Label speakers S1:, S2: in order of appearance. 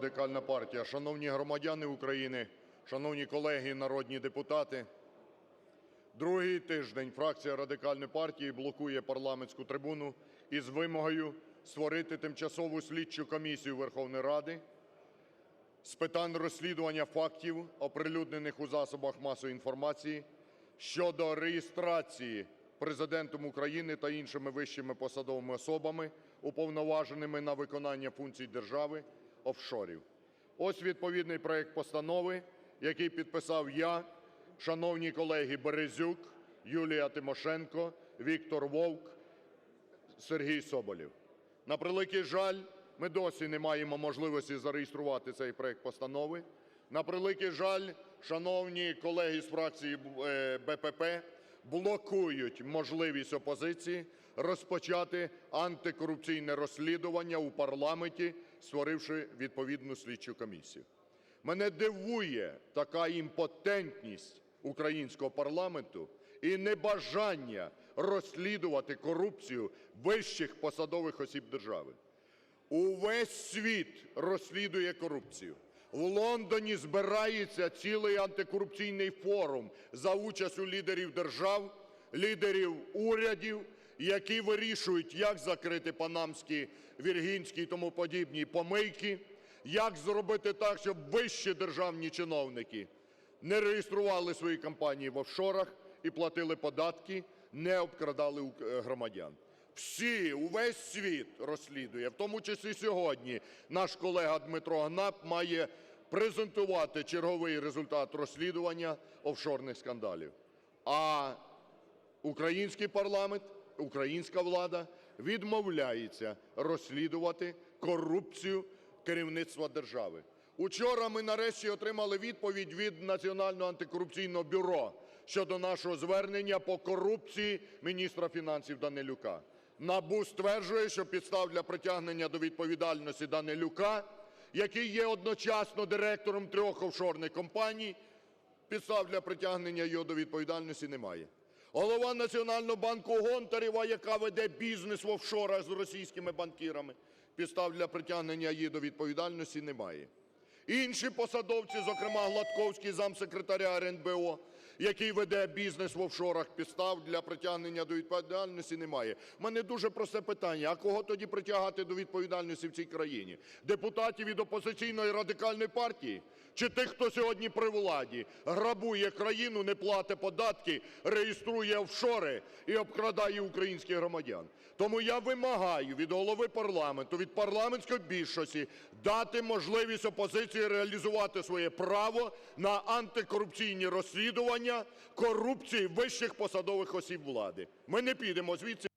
S1: Радикальна партія, шановні громадяни України, шановні колеги народні депутати, другий тиждень фракція Радикальної партії блокує парламентську трибуну із вимогою створити тимчасову слідчу комісію Верховної Ради з питань розслідування фактів, оприлюднених у засобах масової інформації щодо реєстрації Президентом України та іншими вищими посадовими особами, уповноваженими на виконання функцій держави, офшорів. Ось відповідний проект постанови, який підписав я, шановні колеги Березюк, Юлія Тимошенко, Віктор Вовк, Сергій Соболєв. На превеликий жаль, ми досі не маємо можливості зареєструвати цей проект постанови. На превеликий жаль, шановні колеги з фракції е, БПП блокують можливість опозиції розпочати антикорупційне розслідування у парламенті, створивши відповідну слідчу комісію. Мене дивує така імпотентність українського парламенту і небажання розслідувати корупцію вищих посадових осіб держави. Увесь світ розслідує корупцію. В Лондоні збирається цілий антикорупційний форум за участю лідерів держав, лідерів урядів, які вирішують, як закрити панамські, віргінські і тому подібні помийки, як зробити так, щоб вищі державні чиновники не реєстрували свої компанії в офшорах і платили податки, не обкрадали е, громадян. Всі, увесь світ розслідує, в тому числі сьогодні наш колега Дмитро Гнап має презентувати черговий результат розслідування офшорних скандалів. А український парламент, українська влада відмовляється розслідувати корупцію керівництва держави. Учора ми нарешті отримали відповідь від Національного антикорупційного бюро щодо нашого звернення по корупції міністра фінансів Данилюка. НАБУ стверджує, що підстав для притягнення до відповідальності Данилюка, який є одночасно директором трьох офшорних компаній, підстав для притягнення його до відповідальності немає. Голова Національного банку Гонтарева, яка веде бізнес в офшорах з російськими банкірами, підстав для притягнення її до відповідальності немає. Інші посадовці, зокрема Гладковський, замсекретаря РНБО, який веде бізнес в офшорах, підстав для притягнення до відповідальності немає. У мене дуже просте питання: а кого тоді притягати до відповідальності в цій країні? Депутатів від опозиційної радикальної партії? Чи тих, хто сьогодні при владі грабує країну, не платить податки, реєструє офшори і обкрадає українських громадян? Тому я вимагаю від голови парламенту, від парламентської більшості дати можливість опозиції реалізувати своє право на антикорупційні розслідування корупції вищих посадових осіб влади. Ми не підемо звідси.